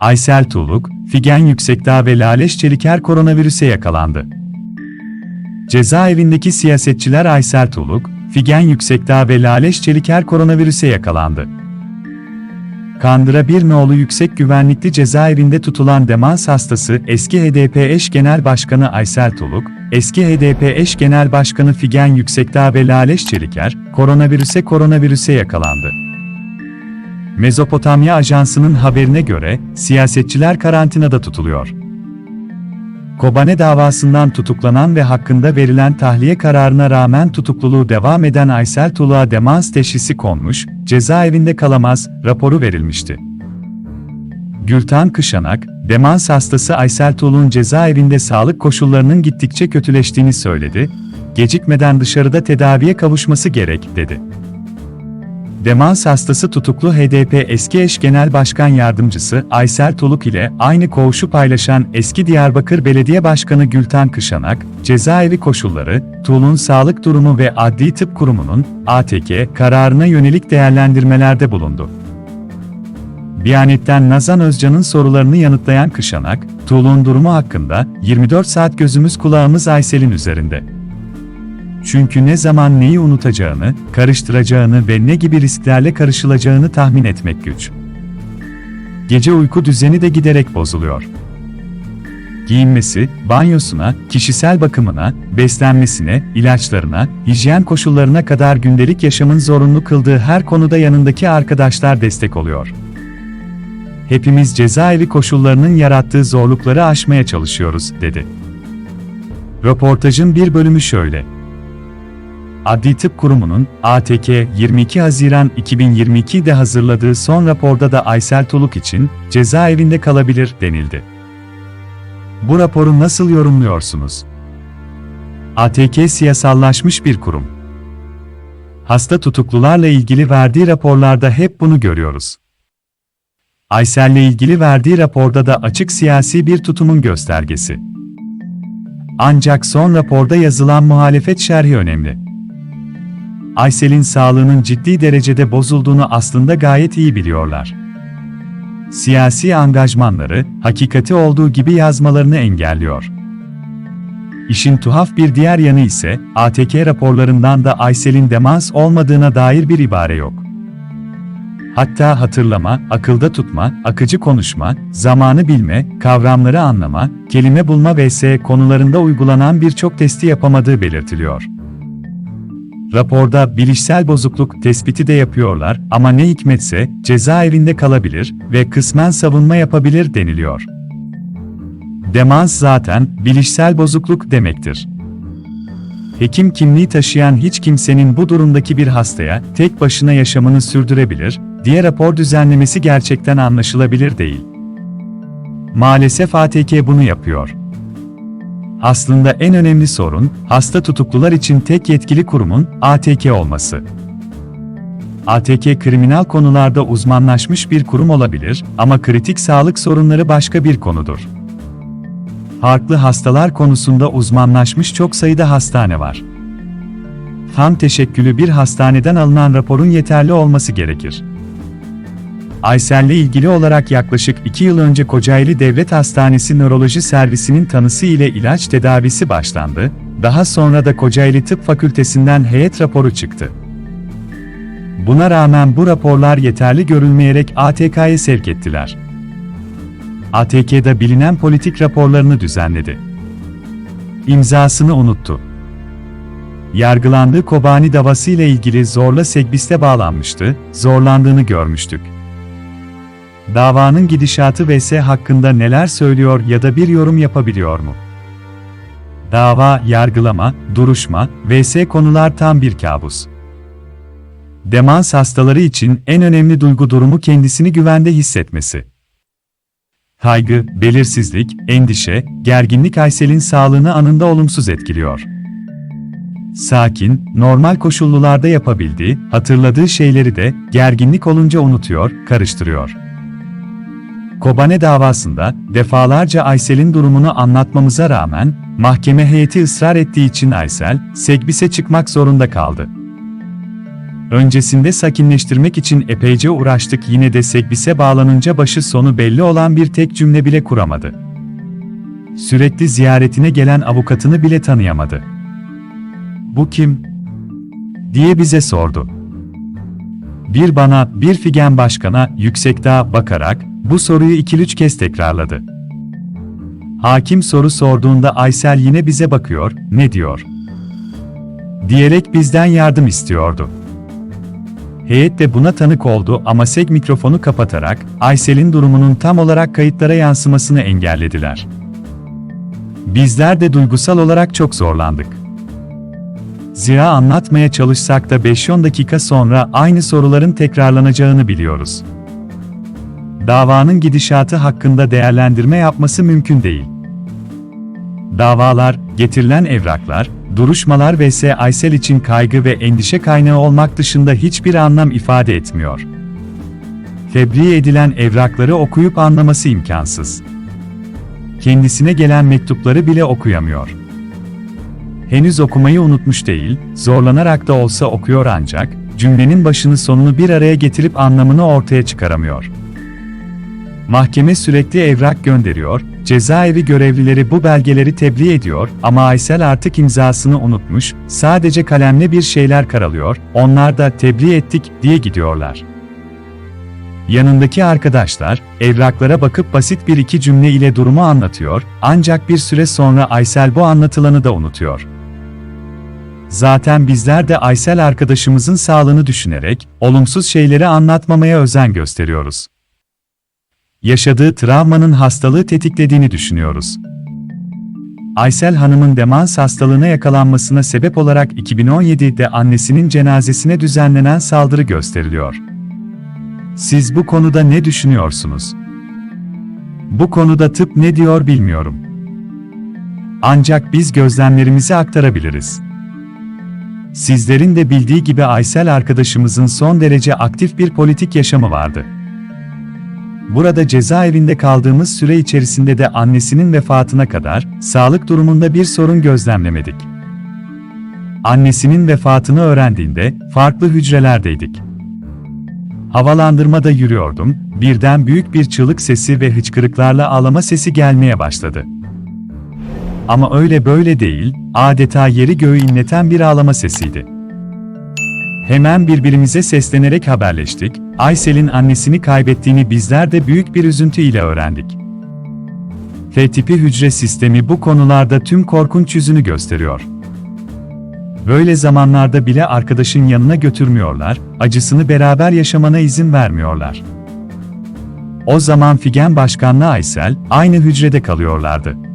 Aysel Tuğluk, Figen Yüksekdağ ve Laleş Çeliker koronavirüse yakalandı. Cezaevindeki siyasetçiler Aysel Tuğluk, Figen Yüksekdağ ve Laleş Çeliker koronavirüse yakalandı. Kandıra bir nolu yüksek güvenlikli cezaevinde tutulan demans hastası eski HDP eş genel başkanı Aysel Tuluk, eski HDP eş genel başkanı Figen Yüksekdağ ve Laleş Çeliker, koronavirüse koronavirüse yakalandı. Mezopotamya Ajansı'nın haberine göre, siyasetçiler karantinada tutuluyor. Kobane davasından tutuklanan ve hakkında verilen tahliye kararına rağmen tutukluluğu devam eden Aysel Tuluğa demans teşhisi konmuş, cezaevinde kalamaz, raporu verilmişti. Gültan Kışanak, demans hastası Aysel Tuğlu'nun cezaevinde sağlık koşullarının gittikçe kötüleştiğini söyledi, gecikmeden dışarıda tedaviye kavuşması gerek, dedi. Demans hastası tutuklu HDP eski eş genel başkan yardımcısı Aysel Tuluk ile aynı koğuşu paylaşan eski Diyarbakır Belediye Başkanı Gülten Kışanak, cezaevi koşulları, Tuğluk'un sağlık durumu ve Adli Tıp Kurumu'nun ATK kararına yönelik değerlendirmelerde bulundu. Biyanet'ten Nazan Özcan'ın sorularını yanıtlayan Kışanak, Tuğluk'un durumu hakkında 24 saat gözümüz kulağımız Aysel'in üzerinde. Çünkü ne zaman neyi unutacağını, karıştıracağını ve ne gibi risklerle karışılacağını tahmin etmek güç. Gece uyku düzeni de giderek bozuluyor. Giyinmesi, banyosuna, kişisel bakımına, beslenmesine, ilaçlarına, hijyen koşullarına kadar gündelik yaşamın zorunlu kıldığı her konuda yanındaki arkadaşlar destek oluyor. Hepimiz cezaevi koşullarının yarattığı zorlukları aşmaya çalışıyoruz, dedi. Röportajın bir bölümü şöyle. Adli Tıp Kurumu'nun ATK 22 Haziran 2022'de hazırladığı son raporda da Aysel Tuluk için cezaevinde kalabilir denildi. Bu raporu nasıl yorumluyorsunuz? ATK siyasallaşmış bir kurum. Hasta tutuklularla ilgili verdiği raporlarda hep bunu görüyoruz. Aysel'le ilgili verdiği raporda da açık siyasi bir tutumun göstergesi. Ancak son raporda yazılan muhalefet şerhi önemli. Aysel'in sağlığının ciddi derecede bozulduğunu aslında gayet iyi biliyorlar. Siyasi angajmanları, hakikati olduğu gibi yazmalarını engelliyor. İşin tuhaf bir diğer yanı ise, ATK raporlarından da Aysel'in demans olmadığına dair bir ibare yok. Hatta hatırlama, akılda tutma, akıcı konuşma, zamanı bilme, kavramları anlama, kelime bulma vs. konularında uygulanan birçok testi yapamadığı belirtiliyor. Raporda bilişsel bozukluk tespiti de yapıyorlar ama ne hikmetse cezaevinde kalabilir ve kısmen savunma yapabilir deniliyor. Demans zaten bilişsel bozukluk demektir. Hekim kimliği taşıyan hiç kimsenin bu durumdaki bir hastaya tek başına yaşamını sürdürebilir, diye rapor düzenlemesi gerçekten anlaşılabilir değil. Maalesef ATK bunu yapıyor. Aslında en önemli sorun, hasta tutuklular için tek yetkili kurumun ATK olması. ATK kriminal konularda uzmanlaşmış bir kurum olabilir ama kritik sağlık sorunları başka bir konudur. Farklı hastalar konusunda uzmanlaşmış çok sayıda hastane var. Tam teşekkülü bir hastaneden alınan raporun yeterli olması gerekir. Aysel'le ilgili olarak yaklaşık 2 yıl önce Kocaeli Devlet Hastanesi Nöroloji Servisi'nin tanısı ile ilaç tedavisi başlandı, daha sonra da Kocaeli Tıp Fakültesinden heyet raporu çıktı. Buna rağmen bu raporlar yeterli görülmeyerek ATK'ye sevk ettiler. ATK'da bilinen politik raporlarını düzenledi. İmzasını unuttu. Yargılandığı Kobani davası ile ilgili zorla Segbis'te bağlanmıştı, zorlandığını görmüştük. Davanın gidişatı vs hakkında neler söylüyor ya da bir yorum yapabiliyor mu? Dava, yargılama, duruşma vs konular tam bir kabus. Demans hastaları için en önemli duygu durumu kendisini güvende hissetmesi. Kaygı, belirsizlik, endişe, gerginlik Aysel'in sağlığını anında olumsuz etkiliyor. Sakin, normal koşullularda yapabildiği, hatırladığı şeyleri de gerginlik olunca unutuyor, karıştırıyor. Kobane davasında defalarca Aysel'in durumunu anlatmamıza rağmen mahkeme heyeti ısrar ettiği için Aysel, Segbis'e çıkmak zorunda kaldı. Öncesinde sakinleştirmek için epeyce uğraştık yine de sekbise bağlanınca başı sonu belli olan bir tek cümle bile kuramadı. Sürekli ziyaretine gelen avukatını bile tanıyamadı. Bu kim? diye bize sordu. Bir bana, bir Figen Başkan'a yüksekten bakarak bu soruyu iki üç kez tekrarladı. Hakim soru sorduğunda Aysel yine bize bakıyor, ne diyor? Diyerek bizden yardım istiyordu. Heyet de buna tanık oldu ama SEG mikrofonu kapatarak Aysel'in durumunun tam olarak kayıtlara yansımasını engellediler. Bizler de duygusal olarak çok zorlandık. Zira anlatmaya çalışsak da 5-10 dakika sonra aynı soruların tekrarlanacağını biliyoruz. Davanın gidişatı hakkında değerlendirme yapması mümkün değil. Davalar, getirilen evraklar, duruşmalar vs. Aysel için kaygı ve endişe kaynağı olmak dışında hiçbir anlam ifade etmiyor. Tebriğ edilen evrakları okuyup anlaması imkansız. Kendisine gelen mektupları bile okuyamıyor. Henüz okumayı unutmuş değil, zorlanarak da olsa okuyor ancak, cümlenin başını sonunu bir araya getirip anlamını ortaya çıkaramıyor. Mahkeme sürekli evrak gönderiyor, cezaevi görevlileri bu belgeleri tebliğ ediyor ama Aysel artık imzasını unutmuş, sadece kalemle bir şeyler karalıyor, onlar da tebliğ ettik diye gidiyorlar. Yanındaki arkadaşlar, evraklara bakıp basit bir iki cümle ile durumu anlatıyor, ancak bir süre sonra Aysel bu anlatılanı da unutuyor. Zaten bizler de Aysel arkadaşımızın sağlığını düşünerek, olumsuz şeyleri anlatmamaya özen gösteriyoruz. Yaşadığı travmanın hastalığı tetiklediğini düşünüyoruz. Aysel Hanım'ın demans hastalığına yakalanmasına sebep olarak 2017'de annesinin cenazesine düzenlenen saldırı gösteriliyor. Siz bu konuda ne düşünüyorsunuz? Bu konuda tıp ne diyor bilmiyorum. Ancak biz gözlemlerimizi aktarabiliriz. Sizlerin de bildiği gibi Aysel arkadaşımızın son derece aktif bir politik yaşamı vardı. Burada cezaevinde kaldığımız süre içerisinde de annesinin vefatına kadar sağlık durumunda bir sorun gözlemlemedik. Annesinin vefatını öğrendiğinde farklı hücrelerdeydik. Havalandırmada yürüyordum, birden büyük bir çığlık sesi ve hıçkırıklarla ağlama sesi gelmeye başladı. Ama öyle böyle değil, adeta yeri göğü inleten bir ağlama sesiydi. Hemen birbirimize seslenerek haberleştik, Aysel'in annesini kaybettiğini bizler de büyük bir üzüntü ile öğrendik. F-tipi hücre sistemi bu konularda tüm korkunç yüzünü gösteriyor. Böyle zamanlarda bile arkadaşın yanına götürmüyorlar, acısını beraber yaşamana izin vermiyorlar. O zaman Figen Başkan'la Aysel, aynı hücrede kalıyorlardı.